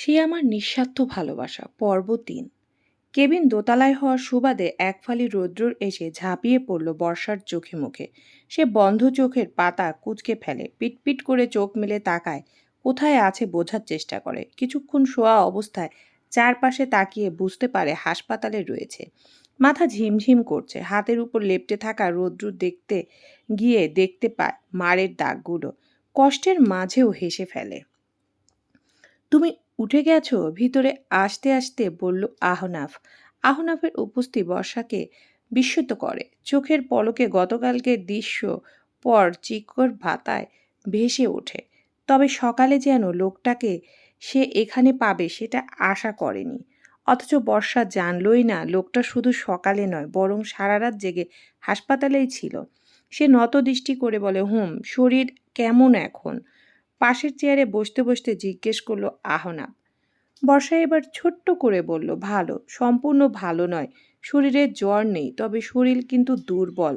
সে আমার নিঃস্বার্থ ভালোবাসা পর্ব তিন কেবিন দোতলায় হওয়ার সুবাদে এক ফালি রৌদ্রর এসে ঝাঁপিয়ে পড়ল বর্ষার চোখে মুখে। সে বন্ধ চোখের পাতা কুচকে ফেলে, পিটপিট করে চোখ মেলে তাকায়, কোথায় আছে বোঝার চেষ্টা করে। কিছুক্ষণ শোয়া অবস্থায় চারপাশে তাকিয়ে বুঝতে পারে হাসপাতালে রয়েছে। মাথা ঝিমঝিম করছে, হাতের উপর লেপটে থাকা রৌদ্র দেখতে গিয়ে দেখতে পায় মারের দাগগুলো। কষ্টের মাঝেও হেসে ফেলে। তুমি উঠে গেছো? ভিতরে আসতে আসতে বলল আহনাফ। আহনাফের উপস্থিতি বর্ষাকে বিস্মিত করে। চোখের পলকে গতকালকে দৃশ্য পর চিকর ভাতায় ভেসে ওঠে। তবে সকালে যেন লোকটাকে সে এখানে পাবে সেটা আশা করেনি। অথচ বর্ষা জানলই না লোকটা শুধু সকালে নয়, বরং সারা রাত জেগে হাসপাতালেই ছিল। সে নত দৃষ্টি করে বলে, হুম, শরীর কেমন এখন? পাশের চেয়ারে বসতে বসতে জিজ্ঞেস করল, আহনাব। বর্ষা এবার ছোট্ট করে বলল, ভালো, সম্পূর্ণ ভালো নয়। শরীরে জ্বর নেই, তবে শরীর কিন্তু দুর্বল।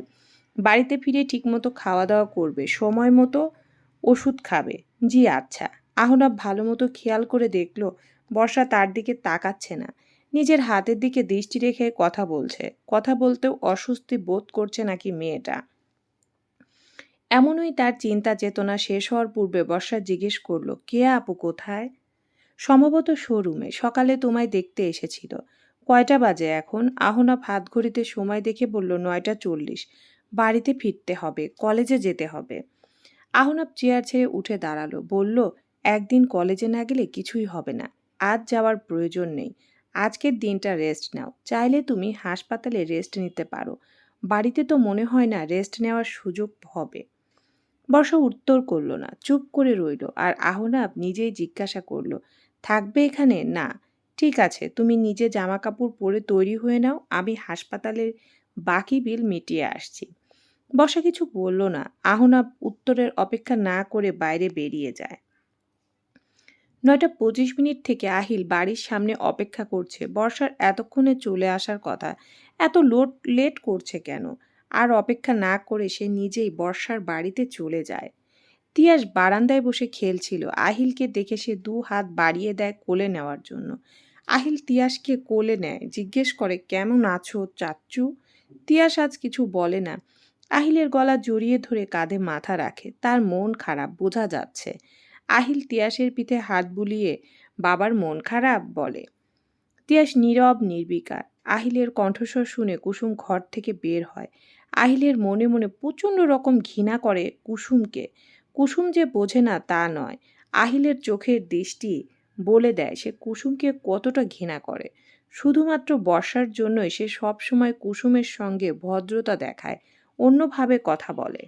বাড়িতে ফিরে ঠিকমতো খাওয়া দাওয়া করবে, সময় মতো ওষুধ খাবে। জি আচ্ছা। আহনাব ভালো মতো খেয়াল করে দেখল, বর্ষা তার দিকে তাকাচ্ছে না। নিজের হাতের দিকে দৃষ্টি রেখে কথা বলছে। কথা বলতেও অস্বস্তি বোধ করছে নাকি মেয়েটা। এমনই তার চিন্তা চেতনা শেষ হওয়ার পূর্বে বর্ষা জিজ্ঞেস করল, কে আপু কোথায়? সম্ভবত শোরুমে, সকালে তোমায় দেখতে এসেছিল। কয়টা বাজে এখন? আহনা ভাত ঘড়িতে সময় দেখে বলল, নয়টা চল্লিশ। বাড়িতে ফিরতে হবে, কলেজে যেতে হবে। আহনাব চেয়ার ছেড়ে উঠে দাঁড়াল, বলল, একদিন কলেজে না গেলে কিছুই হবে না, আজ যাওয়ার প্রয়োজন নেই। আজকের দিনটা রেস্ট নাও। চাইলে তুমি হাসপাতালে রেস্ট নিতে পারো। বাড়িতে তো মনে হয় না রেস্ট নেওয়ার সুযোগ হবে। বর্ষা উত্তর করল না, চুপ করে রইল আর আহনাব নিজেই জিজ্ঞাসা করল, থাকবে এখানে? না। ঠিক আছে, তুমি নিজে জামা কাপড় পরে তৈরি হয়ে নাও, আমি হাসপাতালের বাকি বিল মিটিয়ে আসছি। বর্ষা কিছু বলল না, আহনাব উত্তরের অপেক্ষা না করে বাইরে বেরিয়ে যায়। নয়টা পঁচিশ মিনিট থেকে আহিল বাড়ির সামনে অপেক্ষা করছে, বর্ষার এতক্ষণে চলে আসার কথা, এত লোট লেট করছে কেন? আর অপেক্ষা না করে সে নিজেই বর্ষার বাড়িতে চলে যায়। তিয়াস বারান্দায় বসে খেলছিল। আহিলকে দেখে সে দু হাত বাড়িয়ে দেয় কোলে নেওয়ার জন্য। আহিল তিয়াসকে কোলে নেয়, জিজ্ঞেস করে, কেমন আছো চাচ্চু? তিয়াস আজ কিছু বলে না। আহিলের গলা জড়িয়ে ধরে কাঁধে মাথা রাখে। তার মন খারাপ, বোঝা যাচ্ছে। আহিল তিয়াসের পিঠে হাত বুলিয়ে বাবার মন খারাপ বলে। তিয়াস নীরব, নির্বিকার। আহিলের কণ্ঠস্বর শুনে কুসুম ঘর থেকে বের হয়। আহিলের মনে মনে প্রচণ্ড রকম ঘৃণা করে কুসুমকে। কুসুম যে বোঝে না তা নয়। আহিলের চোখের দৃষ্টি বলে দেয় সে কুসুমকে কতটা ঘৃণা করে। শুধুমাত্র বর্ষার জন্যই সে সবসময় কুসুমের সঙ্গে ভদ্রতা দেখায়, অন্যভাবে কথা বলে।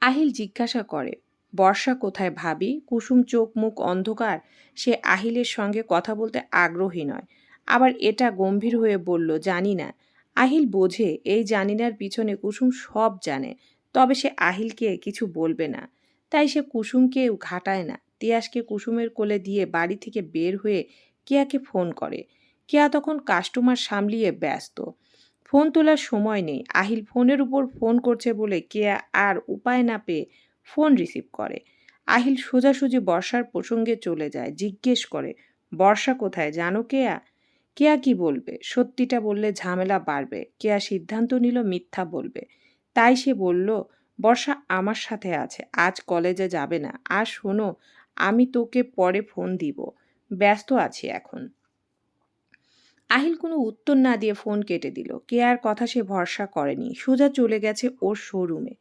আহিল জিজ্ঞাসা করে, বর্ষা কোথায় ভাবি? কুসুম চোখ মুখ অন্ধকার। সে আহিলের সঙ্গে কথা বলতে আগ্রহী নয়। আবার এটা গম্ভীর হয়ে বলল, জানি না। আহিল বোঝে, এই জানিনার পিছনে কুসুম সব জানে, তবে সে আহিলকে কিছু বলবে না। তাই সে কুসুমকে ঘাটায় না। তিয়াসকে কুসুমের কোলে দিয়ে বাড়ি থেকে বের হয়ে কেয়াকে ফোন করে। কেয়া তখন কাস্টমার সামলিয়ে ব্যস্ত। ফোন তোলার সময় নেই। আহিল ফোনের উপর ফোন করছে বলে কেয়া আর উপায় না পেয়ে ফোন রিসিভ করে। আহিল সোজাসুজি বর্ষার প্রসঙ্গে চলে যায়, জিজ্ঞেস করে, বর্ষা কোথায়? জানো কেয়া? কেয়া কি বলবে? সত্যিটা বললে ঝামেলা বাড়বে। কেয়া সিদ্ধান্ত নিল মিথ্যা বলবে। তাই সে বলল, বর্ষা আমার সাথে আছে, আজ কলেজে যাবে না। আর শোনো, আমি তোকে পরে ফোন দিব। ব্যস্ত আছি এখন। আহিল কোনো উত্তর না দিয়ে ফোন কেটে দিল। কেয়ার কথা সে ভরসা করেনি। সোজা চলে গেছে ওর শোরুমে।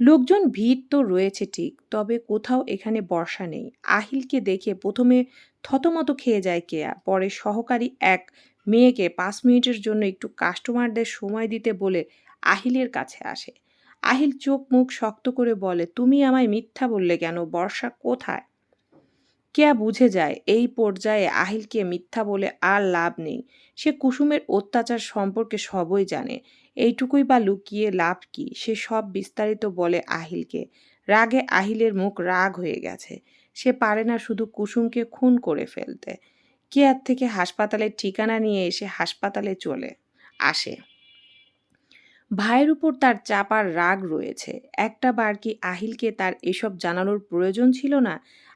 লোকজন ভিড় তো রয়েছে ঠিক, তবে কোথাও এখানে বর্ষা নেই। আহিলকে দেখে প্রথমে থতমত খেয়ে যায় কেয়া, পরে সহকারী এক মেয়েকে পাঁচ মিনিটের জন্য একটু কাস্টমারদের সময় দিতে বলে আহিলের কাছে আসে। আহিল চোখ মুখ শক্ত করে বলে, তুমি আমায় মিথ্যা বললে কেন? বর্ষা কোথায়? কেয়া বুঝে যায়, এই পর্যায়ে আহিলকে মিথ্যা বলে আর লাভ নেই। সে কুসুমের অত্যাচার সম্পর্কে সবই জানে। এইটুকুই বা লুকিয়ে লাভ কি? সে সব বিস্তারিত বলে আহিলকে। রাগে আহিলের মুখ রাগ হয়ে গেছে। সে পারে না শুধু কুসুমকে খুন করে ফেলতে। কেয়ার থেকে হাসপাতালের ঠিকানা নিয়ে এসে হাসপাতালে চলে, আসে? ভাইয়ের উপর তার চাপার রাগ রয়েছে। একটা বার কি আহিলকে তার এসব জানানোর প্রয়োজন ছিল না?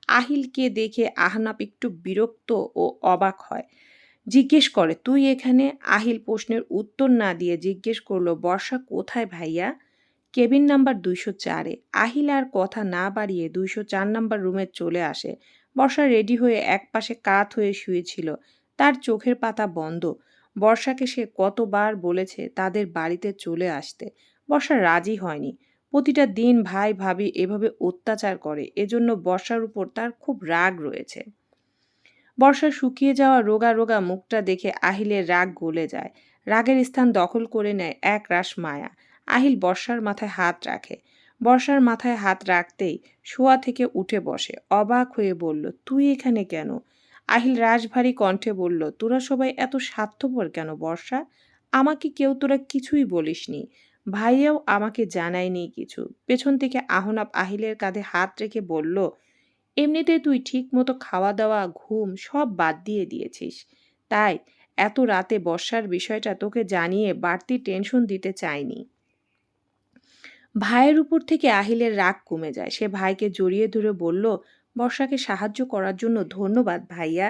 আহিলকে দেখে আহনাপ একটু বিরক্ত ও অবাক হয়। জিজ্ঞেস করে, তুই এখানে আহিল প্রশ্নের উত্তর না দিয়ে জিজ্ঞেস করল, বর্ষা কোথায় ভাইয়া? কেবিন নাম্বার দুইশো চারে, আহিল আর কথা না বাড়িয়ে দুইশো চার নাম্বার রুমে চলে আসে। বর্ষা রেডি হয়ে একপাশে কাত হয়ে শুয়েছিল। তার চোখের পাতা বন্ধ। বর্ষাকে সে কতবার বলেছে তাদের বাড়িতে চলে আসতে। বর্ষা রাজি হয়নি। প্রতিটা দিন ভাই ভাবি এভাবে অত্যাচার করে। এজন্য বর্ষার উপর তার খুব রাগ রয়েছে। বর্ষার শুকিয়ে যাওয়া রোগা রোগা মুখটা দেখে আহিলের রাগ গলে যায়। রাগের স্থান দখল করে নেয় এক রাস মায়া। আহিল বর্ষার মাথায় হাত রাখে। বর্ষার মাথায় হাত রাখতেই শোয়া থেকে উঠে বসে। অবাক হয়ে বলল, তুই এখানে কেন? আহিল রাশভারী কণ্ঠে বলল, তোরা সবাই এত স্বার্থপর কেন বর্ষা? আমাকে কেউ তোরা কিছুই বলিসনি। ভাইয়াও আমাকে জানায়নি কিছু। পেছন থেকে আহনাব আহিলের কাঁধে হাত রেখে বলল এমনিতে তুই ঠিক মতো খাওয়া দাওয়া ঘুম সব বাদ দিয়ে দিয়েছিস। তাই এত রাতে বর্ষার বিষয়টা তোকে জানিয়ে বাড়তি টেনশন দিতে চাইনি। ভাইয়ের উপর থেকে আহিলের রাগ কমে যায়। সে ভাইকে জড়িয়ে ধরে বলল, বর্ষাকে সাহায্য করার জন্য ধন্যবাদ ভাইয়া।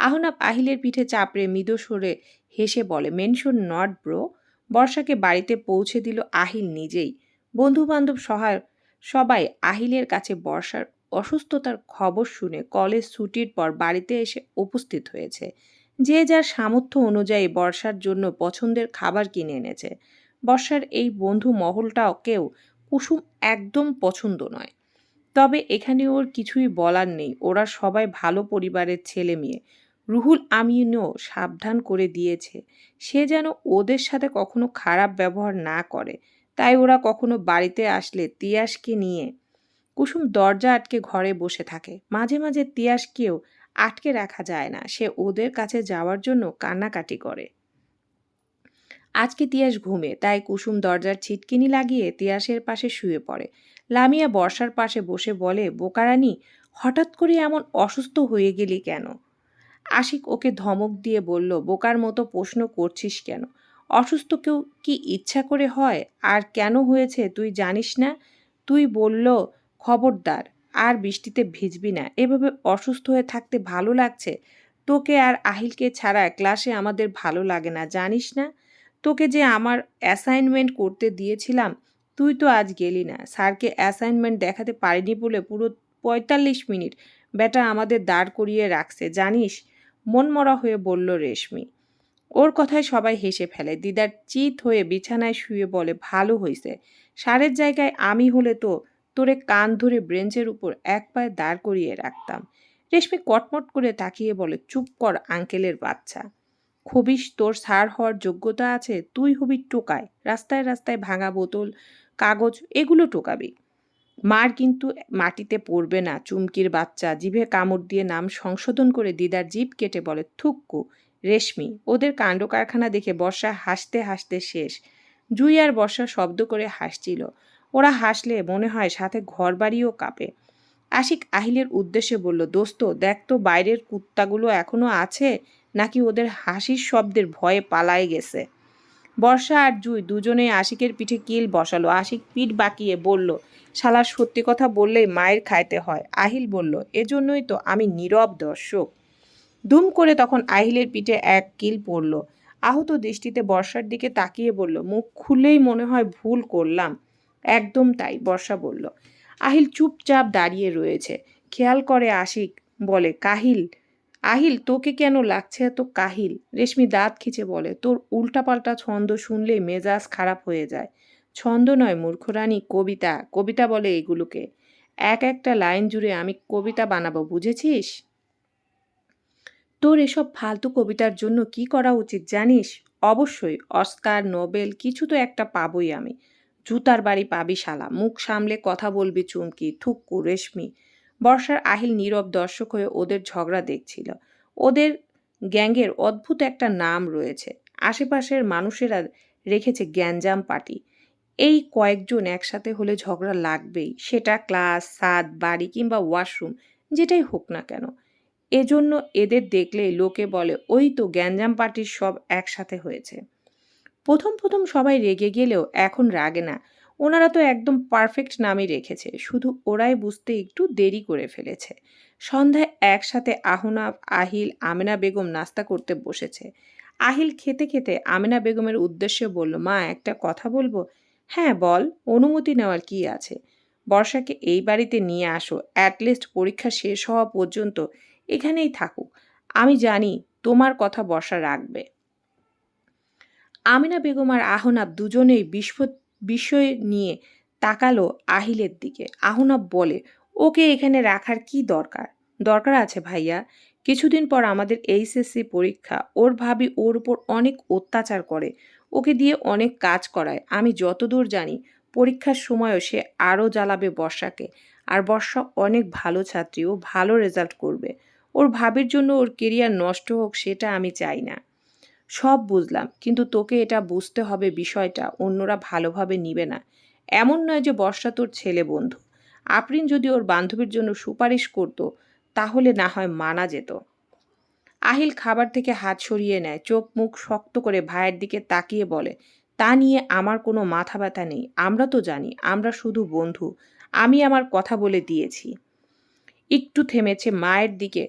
আহনাব আহিলের পিঠে চাপড়ে মৃদু সরে হেসে বলে মেনশন নট ব্রো বর্ষাকে বাড়িতে পৌঁছে দিল আহিল নিজেই। বন্ধু বান্ধব সহায়, সবাই আহিলের কাছে বর্ষার অসুস্থতার খবর শুনে কলেজ ছুটির পর বাড়িতে এসে উপস্থিত হয়েছে। যে যার সামর্থ্য অনুযায়ী বর্ষার জন্য পছন্দের খাবার কিনে এনেছে। বর্ষার এই বন্ধু মহলটাও কেউ কুসুম একদম পছন্দ নয়। তবে এখানে ওর কিছুই বলার নেই। ওরা সবাই ভালো পরিবারের ছেলে মেয়ে। রুহুল আমিনও সাবধান করে দিয়েছে। সে যেন ওদের সাথে কখনো খারাপ ব্যবহার না করে। তাই ওরা কখনো বাড়িতে আসলে তিয়াসকে নিয়ে কুসুম দরজা আটকে ঘরে বসে থাকে। মাঝে মাঝে তিয়াসকেও আটকে রাখা যায় না। সে ওদের কাছে যাওয়ার জন্য কান্নাকাটি করে। আজকে তিয়াস ঘুমে, তাই কুসুম দরজার ছিটকিনি লাগিয়ে তিয়াসের পাশে শুয়ে পড়ে। লামিয়া বর্ষার পাশে বসে বলে, বোকারানি, হঠাৎ করে এমন অসুস্থ হয়ে গেলি কেন? আশিক ওকে ধমক দিয়ে বলল, বোকার মতো প্রশ্ন করছিস কেন? অসুস্থ কেউ কি ইচ্ছা করে হয়? আর কেন হয়েছে? তুই জানিস না? তুই বলল খবরদার, আর বৃষ্টিতে ভিজবি না। এভাবে অসুস্থ হয়ে থাকতে ভালো লাগছে? তোকে আর আহিলকে ছাড়া ক্লাসে আমাদের ভালো লাগে না, জানিস না? তোকে যে আমার অ্যাসাইনমেন্ট করতে দিয়েছিলাম, তুই তো আজ গেলি না। স্যারকে অ্যাসাইনমেন্ট দেখাতে পারিনি বলে পুরো পঁয়তাল্লিশ মিনিট বেটা আমাদের দাঁড় করিয়ে রাখছে, জানিস? মনমরা হয়ে বলল রেশমি। ওর কথায় সবাই হেসে ফেলে। দিদার চিত হয়ে বিছানায় শুয়ে বলে, ভালো হয়েছে সারের জায়গায় আমি হলে তো তোরে কান ধরে ব্রেঞ্চের উপর এক পায়ে দাঁড় করিয়ে রাখতাম। রেশমি কটমট করে তাকিয়ে বলে, চুপ কর আঙ্কেলের বাচ্চা। খবিস তোর সার হওয়ার যোগ্যতা আছে, তুই হবি টোকায়। রাস্তায় রাস্তায় ভাঙা বোতল, কাগজ, এগুলো টোকাবি। মার কিন্তু মাটিতে পড়বে না, চুমকির বাচ্চা। জিভে কামড় দিয়ে নাম সংশোধন করে দিদার জিভ কেটে বলে থুক্কু রেশমি, ওদের কাণ্ড কারখানা দেখে বর্ষা হাসতে হাসতে শেষ। জুই আর বর্ষা শব্দ করে হাসছিল। ওরা হাসলে মনে হয় সাথে ঘর বাড়িও কাঁপে। আশিক আহিলের উদ্দেশ্যে বলল, দোস্ত, দেখ তো বাইরের কুত্তাগুলো এখনও আছে, নাকি ওদের হাসির শব্দের ভয়ে পালায় গেছে? বর্ষা আর জুই দুজনে আশিকের পিঠে কিল বসালো। আশিক পিঠ বাকিয়ে বলল শালার সত্যি কথা বললেই মায়ের খাইতে হয়। আহিল বলল, এজন্যই তো আমি নীরব দর্শক। দুম করে তখন আহিলের পিঠে এক কিল পড়ল। আহত দৃষ্টিতে বর্ষার দিকে তাকিয়ে বলল, মুখ খুলেই মনে হয় ভুল করলাম। একদম তাই, বর্ষা বলল। আহিল চুপচাপ দাঁড়িয়ে রয়েছে। খেয়াল করে আশিক বলে, কাহিল, আহিল, তোকে কেন লাগছে এত কাহিল? রেশমি দাঁত খিচে বলে, তোর উল্টাপাল্টা ছন্দ শুনলে মেজাজ খারাপ হয়ে যায়। ছন্দ নয়, মূর্খরানী, কবিতা। কবিতা বলে এগুলোকে। এক একটা লাইন জুড়ে আমি কবিতা বানাবো, বুঝেছিস? তোর এসব ফালতু কবিতার জন্য কি করা উচিত জানিস? অবশ্যই, অস্কার, নোবেল, কিছু তো একটা পাবই আমি। জুতার বাড়ি পাবি শালা। মুখ সামলে কথা বলবি চুমকি, থুক্কু, রেশমি। বর্ষার আহিল নীরব দর্শক হয়ে ওদের ঝগড়া দেখছিল। ওদের গ্যাংয়ের অদ্ভুত একটা নাম রয়েছে। আশেপাশের মানুষেরা রেখেছে গ্যাঞ্জাম পার্টি। এই কয়েকজন একসাথে হলে ঝগড়া লাগবেই। সেটা ক্লাস, সাদ, বাড়ি কিংবা ওয়াশরুম, যেটাই হোক না কেন। এজন্য এদের দেখলে লোকে বলে, ওই তো গ্যাঞ্জাম পার্টির সব একসাথে হয়েছে। প্রথম প্রথম সবাই রেগে গেলেও এখন রাগে না। ওনারা তো একদম পারফেক্ট নামই রেখেছে। শুধু ওরাই বুঝতে একটু দেরি করে ফেলেছে। সন্ধ্যায় একসাথে আহনাফ আহিল, আমেনা বেগম নাস্তা করতে বসেছে। আহিল খেতে খেতে আমেনা বেগমের উদ্দেশ্যে বলল, মা, একটা কথা বলব? হ্যাঁ বল। অনুমতি নেওয়ার কি আছে? বর্ষাকে এই বাড়িতে নিয়ে আসো। অ্যাটলিস্ট পরীক্ষা শেষ হওয়া পর্যন্ত এখানেই থাকুক। আমি জানি তোমার কথা বর্ষা রাখবে। আমিনা বেগম আর আহনাব দুজনেই বিশ্ব বিষয় নিয়ে তাকালো আহিলের দিকে। আহনাব বলে, ওকে এখানে রাখার কি দরকার? দরকার আছে ভাইয়া। কিছুদিন পর আমাদের এইচএসসি পরীক্ষা। ওর ভাবি ওর উপর অনেক অত্যাচার করে। ওকে দিয়ে অনেক কাজ করায়। আমি যতদূর জানি, পরীক্ষার সময়ও সে আরও জ্বালাবে বর্ষাকে। আর বর্ষা অনেক ভালো ছাত্রী। ও ভালো রেজাল্ট করবে। ওর ভাবির জন্য ওর কেরিয়ার নষ্ট হোক সেটা আমি চাই না। সব বুঝলাম, কিন্তু তোকে এটা বুঝতে হবে বিষয়টা অন্যরা ভালোভাবে নিবে না। এমন নয় যে বর্ষা তোর ছেলে বন্ধু। আপ্রিন যদি ওর বান্ধবীর জন্য সুপারিশ করতো, তাহলে না হয় মানা যেত। আহিল খাবার থেকে হাত সরিয়ে নেয়, চোখ মুখ শক্ত করে ভাইয়ের দিকে তাকিয়ে বলে, তা নিয়ে আমার কোনো মাথা ব্যথা নেই, আমরা তো জানি, আমরা শুধু বন্ধু, আমি আমার কথা বলে দিয়েছি। একটু থেমেছে মায়ের দিকে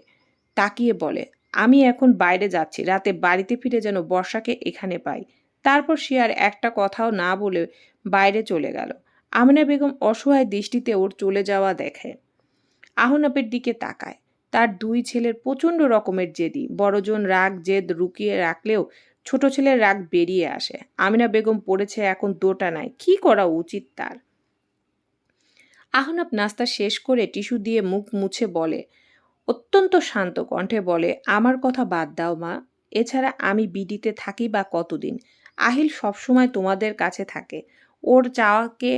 তাকিয়ে বলে আমি এখন বাইরে যাচ্ছি, রাতে বাড়িতে ফিরে যেন বর্ষাকে এখানে পাই। তারপর সে আর একটা কথাও না বলে বাইরে চলে গেল। আমিনা বেগম অসহায় দৃষ্টিতে ওর চলে যাওয়া দেখে। আহনাপের দিকে তাকায়। তার দুই ছেলের প্রচণ্ড রকমের জেদি। বড়জন রাগ, জেদ রুকিয়ে রাখলেও ছোট ছেলের রাগ বেরিয়ে আসে। আমিনা বেগম পড়েছে এখন দোটানায়। কি করা উচিত তার? আহনাব নাস্তা শেষ করে টিস্যু দিয়ে মুখ মুছে বলে অত্যন্ত শান্ত কণ্ঠে বলে, আমার কথা বাদ দাও মা। এছাড়া আমি বিডিতে থাকি বা কতদিন? আহিল সবসময় তোমাদের কাছে থাকে। ওর চাওয়াকে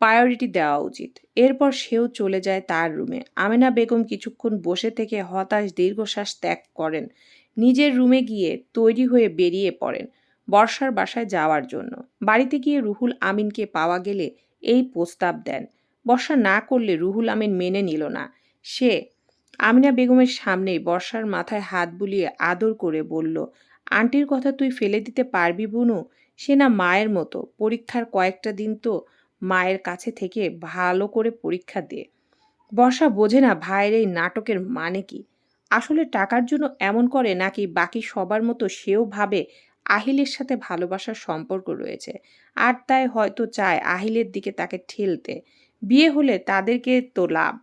প্রায়োরিটি দেওয়া উচিত। এরপর সেও চলে যায় তার রুমে। আমেনা বেগম কিছুক্ষণ বসে থেকে হতাশ দীর্ঘশ্বাস ত্যাগ করেন। নিজের রুমে গিয়ে তৈরি হয়ে বেরিয়ে পড়েন বর্ষার বাসায় যাওয়ার জন্য। বাড়িতে গিয়ে রুহুল আমিনকে পাওয়া গেলে এই প্রস্তাব দেন। বর্ষা না করলে রুহুল আমিন মেনে নিল না। সে আমিনা বেগমের সামনেই বর্ষার মাথায় হাত বুলিয়ে আদর করে বলল, আন্টির কথা তুই ফেলে দিতে পারবি বুনু? সে না মায়ের মতো। পরীক্ষার কয়েকটা দিন তো মায়ের কাছে থেকে ভালো করে পরীক্ষা দে। বর্ষা বোঝে না ভাইয়ের এই নাটকের মানে কি। আসলে টাকার জন্য এমন করে নাকি বাকি সবার মতো সেও ভাবে আহিলের সাথে ভালোবাসার সম্পর্ক রয়েছে। আর তাই হয়তো চায় আহিলের দিকে তাকে ঠেলতে। বিয়ে হলে তাদেরকে তো লাভ।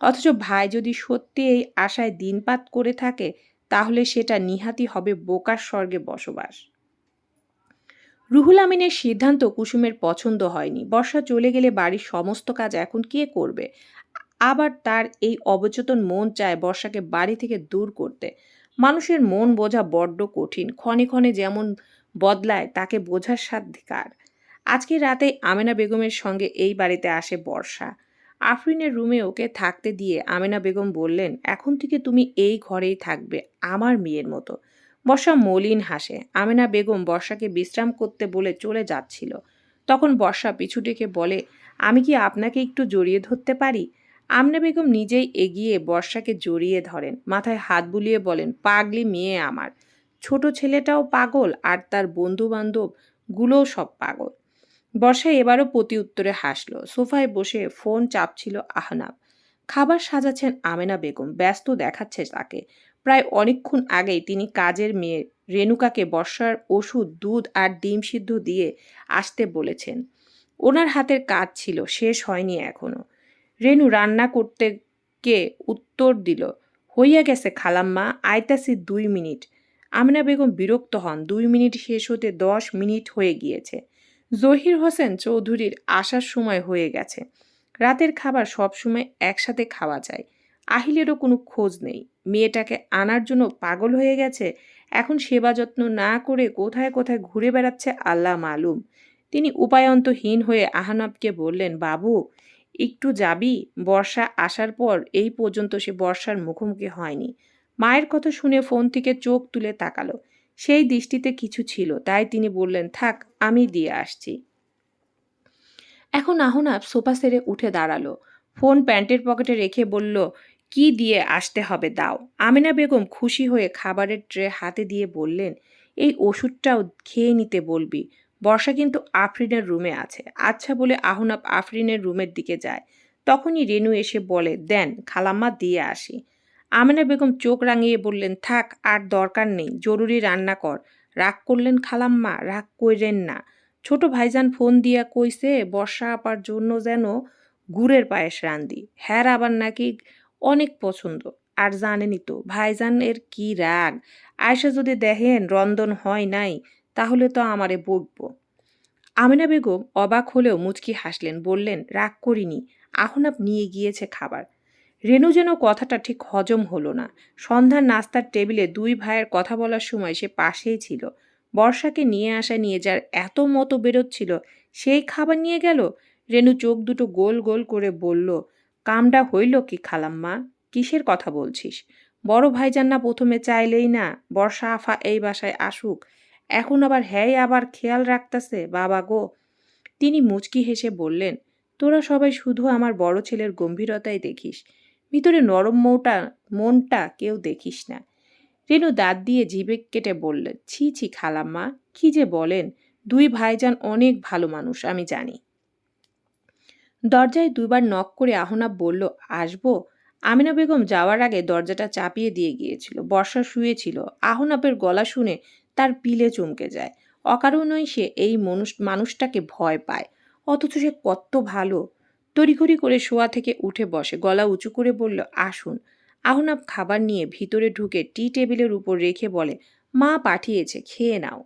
অথচ ভাই যদি সত্যি এই আশায় দিনপাত করে থাকে, তাহলে সেটা নিহাতি হবে বোকার স্বর্গে বসবাস। রুহুল আমিনের সিদ্ধান্ত কুসুমের পছন্দ হয়নি। বর্ষা চলে গেলে বাড়ির সমস্ত কাজ এখন কে করবে? আবার তার এই অবচেতন মন চায় বর্ষাকে বাড়ি থেকে দূর করতে। মানুষের মন বোঝা বড্ড কঠিন। ক্ষণে ক্ষণে যেমন বদলায়, তাকে বোঝার সাধ্যার আজকে রাতে আমেনা বেগমের সঙ্গে এই বাড়িতে আসে বর্ষা। আফরিনের রুমে ওকে থাকতে দিয়ে আমেনা বেগম বললেন, এখন থেকে তুমি এই ঘরেই থাকবে, আমার মেয়ের মতো। বর্ষা মলিন হাসে। আমেনা বেগম বর্ষাকে বিশ্রাম করতে বলে চলে যাচ্ছিল। তখন বর্ষা পিছু ডেকে বলে, আমি কি আপনাকে একটু জড়িয়ে ধরতে পারি? আমনা বেগম নিজেই এগিয়ে বর্ষাকে জড়িয়ে ধরেন, মাথায় হাত বুলিয়ে বলেন, পাগলি মেয়ে আমার। ছোট ছেলেটাও পাগল আর তার বন্ধু বান্ধব গুলোও সব পাগল। বর্ষা এবারও প্রতি উত্তরে হাসল। সোফায় বসে ফোন চাপছিল আহনাব। খাবার সাজাচ্ছেন আমেনা বেগম, ব্যস্ত দেখাচ্ছে তাকে। প্রায় অনেকক্ষণ আগেই তিনি কাজের মেয়ে রেণুকাকে বর্ষার ওষুধ, দুধ আর ডিম সিদ্ধ দিয়ে আসতে বলেছেন। ওনার হাতের কাজ ছিল, শেষ হয়নি এখনও। রেণু রান্না করতে কে উত্তর দিল, হইয়া গেছে খালাম্মা আইতাসি দুই মিনিট। আমিনা বেগম বিরক্ত হন, দুই মিনিট শেষ হতে দশ মিনিট হয়ে গিয়েছে। জহির হোসেন চৌধুরীর আসার সময় হয়ে গেছে। রাতের খাবার সবসময় একসাথে খাওয়া যায়। আহিলেরও কোনো খোঁজ নেই। মেয়েটাকে আনার জন্য পাগল হয়ে গেছে। এখন সেবা যত্ন না করে কোথায় কোথায় ঘুরে বেড়াচ্ছে আল্লাহ মালুম। তিনি উপায়ন্তহীন হয়ে আহানবকে বললেন, বাবু, একটু যাবি? বর্ষা আসার পর এই পর্যন্ত সে বর্ষার মুখোমুখি হয়নি। মায়ের কথা শুনে ফোন থেকে চোখ তুলে তাকালো। সেই দৃষ্টিতে কিছু ছিল, তাই তিনি বললেন, থাক, আমি দিয়ে আসছি। এখন আহনাব সোফা সেরে উঠে দাঁড়াল। ফোন প্যান্টের পকেটে রেখে বলল, কি দিয়ে আসতে হবে, দাও। আমিনা বেগম খুশি হয়ে খাবারের ট্রে হাতে দিয়ে বললেন, এই ওষুধটাও খেয়ে নিতে বলবি। বর্ষা কিন্তু আফরিনের রুমে আছে। আচ্ছা বলে আহনাব আফরিনের রুমের দিকে যায়। তখনই রেনু এসে বলে, দেন, খালাম্মা দিয়ে আসি। আমেনা বেগম চোখ রাঙিয়ে বললেন, থাক, আর দরকার নেই, জরুরি রান্না কর। রাগ করলেন খালাম্মা, রাগ কইরেন না। ছোট ভাইজান ফোন দিয়া কইছে, বর্ষা আপার জন্য যেন গুড়ের পায়েস রান্দি হ্যার আবার নাকি অনেক পছন্দ। আর জানেনই তো, ভাইজানের কি রাগ। আয়সা যদি দেখেন রন্ধন হয় নাই, তাহলে তো আমারে বকবো। আমিনা বেগম অবাক হলেও মুচকি হাসলেন, বললেন, রাগ করিনি। আহনাব নিয়ে গিয়েছে খাবার। রেনু যেন কথাটা ঠিক হজম হলো না। সন্ধ্যার নাস্তার টেবিলে দুই ভাইয়ের কথা বলার সময় সে পাশেই ছিল। বর্ষাকে নিয়ে আসা নিয়ে যার এত মতো বেরোচ্ছিল সেই খাবার নিয়ে গেল? রেনু চোখ দুটো গোল গোল করে বলল, কামটা হইল কি খালাম্মা? কিসের কথা বলছিস? বড় ভাইজান না প্রথমে চাইলেই না, বর্ষা আফা এই বাসায় আসুক। এখন আবার হ্যাঁ আবার খেয়াল রাখতেছে, বাবা গো। তিনি মুচকি হেসে বললেন, তোরা সবাই শুধু আমার বড় ছেলের গম্ভীরতাই দেখিস। ভিতরে নরম মৌটা, মনটা কেউ দেখিস না। রেনু দাঁত দিয়ে জিবে কেটে বললেন ছি ছি, খালাম্মা, কি যে বলেন? দুই ভাইজান অনেক ভালো মানুষ, আমি জানি। দরজায় দুইবার নক করে আহনাব বলল, আসব? আমিনা বেগম যাওয়ার আগে দরজাটা চাপিয়ে দিয়ে গিয়েছিল, বর্ষা শুয়েছিল। আহনাবের গলা শুনে তার পিলে চমকে যায়। অকারণেই সে এই মানুষ, মানুষটাকে ভয় পায়। অথচ সে কত ভালো। তড়িঘড়ি করে শোয়া থেকে উঠে বসে। গলা উঁচু করে বলল, আসুন। আহনাব খাবার নিয়ে ভিতরে ঢুকে টি টেবিলের উপর রেখে বলে, মা পাঠিয়েছে, খেয়ে নাও।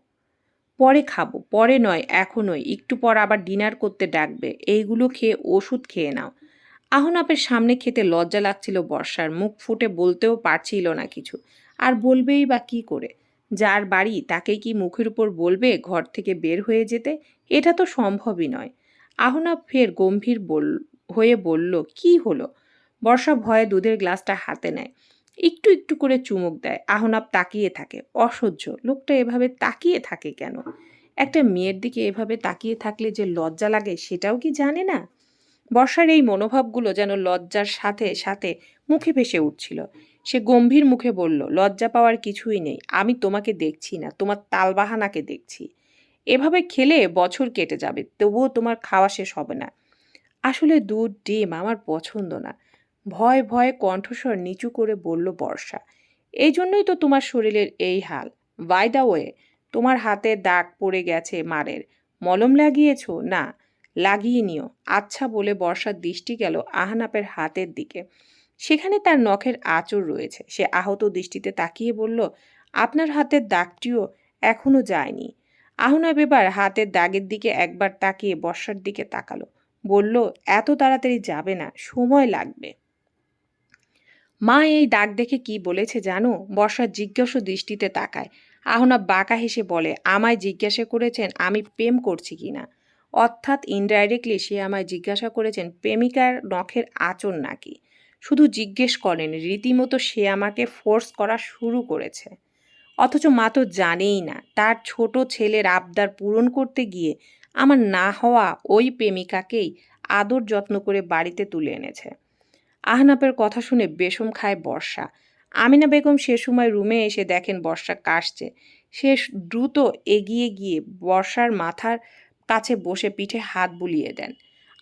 পরে খাব, পরে নয়, এখনই। একটু পর আবার ডিনার করতে ডাকবে। এইগুলো খেয়ে ওষুধ খেয়ে নাও। আহনাপের সামনে খেতে লজ্জা লাগছিল বর্ষার। মুখ ফুটে বলতেও পারছিল না কিছু। আর বলবেই বা কি করে? যার বাড়ি তাকে কি মুখের উপর বলবে ঘর থেকে বের হয়ে যেতে? এটা তো সম্ভবই নয়। আহনাব ফের গম্ভীর বল, হয়ে বলল, কি হলো? বর্ষা ভয়ে দুধের গ্লাসটা হাতে নেয়। একটু একটু করে চুমুক দেয়। আহনাব তাকিয়ে থাকে। অসহ্য, লোকটা এভাবে তাকিয়ে থাকে কেন? একটা মেয়ের দিকে এভাবে তাকিয়ে থাকলে যে লজ্জা লাগে সেটাও কি জানে না? বর্ষার এই মনোভাবগুলো যেন লজ্জার সাথে সাথে মুখে ভেসে উঠছিল। সে গম্ভীর মুখে বলল, লজ্জা পাওয়ার কিছুই নেই। আমি তোমাকে দেখছি না। তোমার তালবাহানাকে দেখছি। এভাবে খেলে বছর কেটে যাবে, তবুও তোমার খাওয়া শেষ হবে না। আসলে দুধ, ডিম আমার পছন্দ না। ভয় ভয়ে কণ্ঠস্বর নিচু করে বলল বর্ষা এই জন্যই তো তোমার শরীরের এই হাল। বাই দা ওয়ে তোমার হাতে দাগ পড়ে গেছে মারের। মলম লাগিয়েছ? না, লাগিয়ে নিও। আচ্ছা বলে বর্ষার দৃষ্টি গেল আহনাপের হাতের দিকে। সেখানে তার নখের আঁচড় রয়েছে। সে আহত দৃষ্টিতে তাকিয়ে বলল, আপনার হাতের দাগটিও এখনও যায়নি। আহনাব এবার হাতের দাগের দিকে একবার তাকিয়ে বর্ষার দিকে তাকালো। বলল, এত তাড়াতাড়ি যাবে না, সময় লাগবে। মা এই দাগ দেখে কি বলেছে জানো? বর্ষার জিজ্ঞাসা দৃষ্টিতে তাকায়। আহনাব বাঁকা হেসে বলে, আমায় জিজ্ঞাসা করেছেন আমি প্রেম করছি কি না? অর্থাৎ ইনডাইরেক্টলি সে আমায় জিজ্ঞাসা করেছেন, প্রেমিকার নখের আচর নাকি? শুধু জিজ্ঞেস করেন, রীতিমতো সে আমাকে ফোর্স করা শুরু করেছে। অথচ মা তো জানেই না, তার ছোট ছেলের আবদার পূরণ করতে গিয়ে আমার না হওয়া ওই প্রেমিকাকেই আদর যত্ন করে বাড়িতে তুলে এনেছে। আহনাপের কথা শুনে বেশম খায় বর্ষা। আমিনা বেগম সে সময় রুমে এসে দেখেন বর্ষা কাশছে। সে দ্রুত এগিয়ে গিয়ে বর্ষার মাথার কাছে বসে পিঠে হাত বুলিয়ে দেন।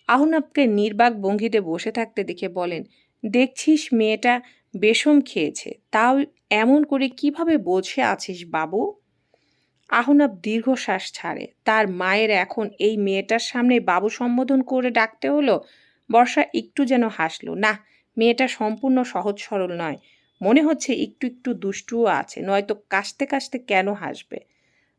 আহনাবকে নির্বাক ভঙ্গিতে বসে থাকতে দেখে বলেন, দেখছিস মেয়েটা বেশম খেয়েছে। তাও এমন করে কীভাবে বসে আছিস বাবু? আহনাব দীর্ঘশ্বাস ছাড়ে। তার মায়ের এখন এই মেয়েটার সামনে বাবু সম্বোধন করে ডাকতে হলো। বর্ষা একটু যেন হাসলো। না মেয়েটা সম্পূর্ণ সহজ সরল নয়। মনে হচ্ছে একটু একটু দুষ্টুও আছে, নয়তো কাশতে কাশতে কেন হাসবে?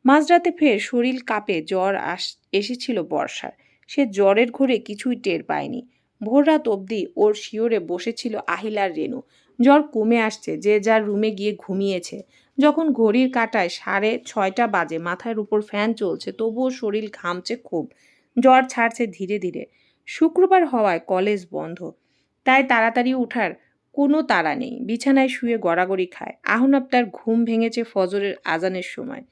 মাঝরাতে ফের শরীর কাঁপে জ্বর আস, এসেছিল বর্ষার। সে জ্বরের ঘোরে কিছুই টের পায়নি। ভোর রাত অবধি ওর শিওরে বসেছিল আহিলার রেণু। জ্বর কমে আসছে, যে যার রুমে গিয়ে ঘুমিয়েছে। যখন ঘড়ির কাটায় সাড়ে ছয়টা বাজে, মাথার উপর ফ্যান চলছে, তবুও শরীর ঘামছে খুব। জ্বর ছাড়ছে ধীরে ধীরে। শুক্রবার হওয়ায় কলেজ বন্ধ। তাই তাড়াতাড়ি উঠার কোনো তাড়া নেই। বিছানায় শুয়ে গড়াগড়ি খায়। আহনাব তার ঘুম ভেঙেছে ফজরের আজানের সময়।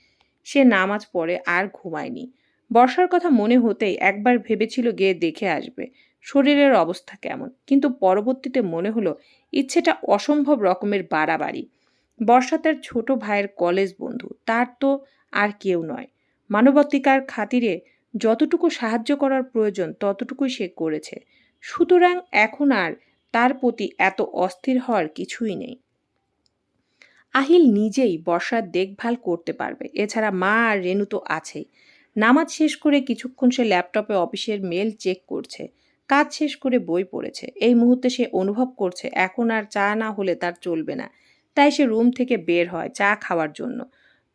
সে নামাজ পড়ে আর ঘুমায়নি। বর্ষার কথা মনে হতেই একবার ভেবেছিল গিয়ে দেখে আসবে, শরীরের অবস্থা কেমন। কিন্তু পরবর্তীতে মনে হলো ইচ্ছেটা অসম্ভব রকমের বাড়াবাড়ি। বর্ষা তার ছোট ভাইয়ের কলেজ বন্ধু, তার তো আর কেউ নয়। মানবাধিকার খাতিরে যতটুকু সাহায্য করার প্রয়োজন, ততটুকুই সে করেছে। সুতরাং এখন আর তার প্রতি এত অস্থির হওয়ার কিছুই নেই। আহিল নিজেই বর্ষার দেখভাল করতে পারবে। এছাড়া মা আর রেণু তো আছেই। নামাজ শেষ করে কিছুক্ষণ সে ল্যাপটপে অফিসের মেল চেক করছে। কাজ শেষ করে বই পড়েছে। এই মুহূর্তে সে অনুভব করছে, এখন আর চা না হলে তার চলবে না। তাই সে রুম থেকে বের হয় চা খাওয়ার জন্য।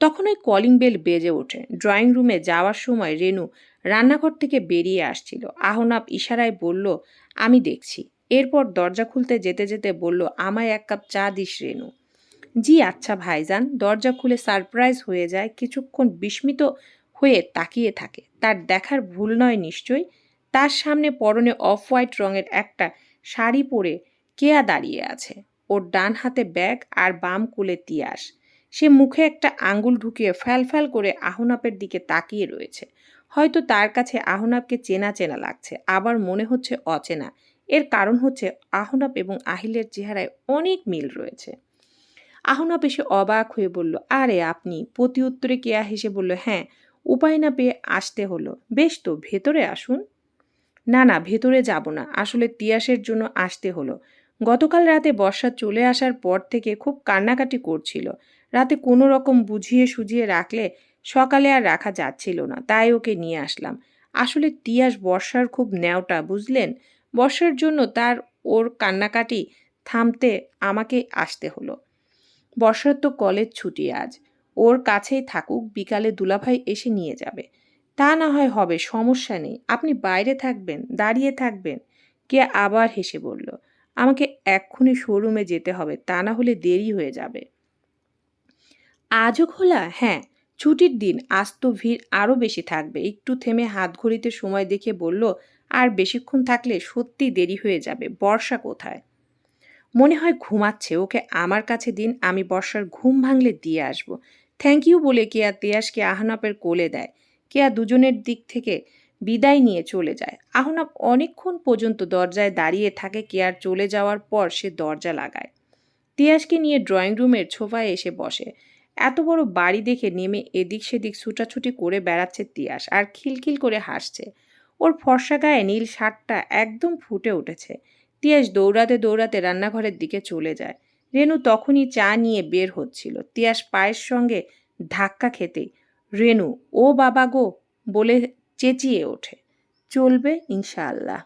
তখন ওই কলিং বেল বেজে ওঠে। ড্রয়িং রুমে যাওয়ার সময় রেনু রান্নাঘর থেকে বেরিয়ে আসছিল। আহনাব ইশারায় বলল, আমি দেখছি। এরপর দরজা খুলতে যেতে যেতে বলল, আমায় এক কাপ চা দিস রেনু। জি আচ্ছা ভাইজান। দরজা খুলে সারপ্রাইজ হয়ে যায়, কিছুক্ষণ বিস্মিত হয়ে তাকিয়ে থাকে। তার দেখার ভুল নয় নিশ্চয়ই। তার সামনে পরনে অফ হোয়াইট রঙের একটা শাড়ি পরে কেয়া দাঁড়িয়ে আছে। ওর ডান হাতে ব্যাগ আর বাম কুলে তিয়াস। সে মুখে একটা আঙ্গুল ঢুকিয়ে ফ্যাল ফ্যাল করে আহনাপের দিকে তাকিয়ে রয়েছে। হয়তো তার কাছে আহনাপকে চেনা চেনা লাগছে, আবার মনে হচ্ছে অচেনা। এর কারণ হচ্ছে আহনাপ এবং আহিলের চেহারায় অনেক মিল রয়েছে। আহনাপ এসে অবাক হয়ে বলল, আরে আপনি? প্রতি উত্তরে কেয়া হেসে বলল হ্যাঁ উপায় না পেয়ে আসতে হলো। বেশ তো, ভেতরে আসুন। না না, ভেতরে যাব না। আসলে তিয়াসের জন্য আসতে হলো। গতকাল রাতে বর্ষা চলে আসার পর থেকে খুব কান্নাকাটি করছিল। রাতে কোনো রকম বুঝিয়ে সুঝিয়ে রাখলে সকালে আর রাখা যাচ্ছিল না, তাই ওকে নিয়ে আসলাম। আসলে তিয়াস বর্ষার খুব ন্যাওটা, বুঝলেন? বর্ষার জন্য তার ওর কান্নাকাটি থামতে আমাকে আসতে হলো। বর্ষার তো কলেজ ছুটি আজ। ওর কাছেই থাকুক, বিকালে দুলাভাই এসে নিয়ে যাবে। তা না হয় হবে, সমস্যা নেই। আপনি বাইরে থাকবেন, দাঁড়িয়ে থাকবেন। কে আবার হেসে বলল, আমাকে এক্ষুনি শোরুমে যেতে হবে, তা না হলে দেরি হয়ে যাবে। আজও খোলা? হ্যাঁ ছুটির দিন আজ তো ভিড় আরও বেশি থাকবে। একটু থেমে হাত ঘড়িতে সময় দেখে বলল, আর বেশিক্ষণ থাকলে সত্যি দেরি হয়ে যাবে, বর্ষা কোথায়? মনে হয় ঘুমাচ্ছে, ওকে আমার কাছে দিন, আমি বর্ষার ঘুম ভাঙলে দিয়ে আসব। থ্যাংক ইউ বলে কেয়া তিয়াসকে আহনাপের কোলে দেয়। কেয়া দুজনের দিক থেকে বিদায় নিয়ে চলে যায়। আহনাপ অনেকক্ষণ পর্যন্ত দরজায় দাঁড়িয়ে থাকে কেয়ার চলে যাওয়ার পর সে দরজা লাগায়। তিয়াসকে নিয়ে ড্রয়িং রুমের ছোফায় এসে বসে। এত বড় বাড়ি দেখে নেমে এদিক সেদিক ছুটাছুটি করে বেড়াচ্ছে তিয়াস আর খিলখিল করে হাসছে। ওর ফর্সা গায়ে নীল শার্টটা একদম ফুটে উঠেছে। তিয়াস দৌড়াতে দৌড়াতে রান্নাঘরের দিকে চলে যায়। রেনু তখনই চা নিয়ে বের হচ্ছিল। তিয়াস পায়ের সঙ্গে ধাক্কা খেতেই রেনু ও বাবা গো বলে চেঁচিয়ে ওঠে। চলবে ইনশাআল্লাহ।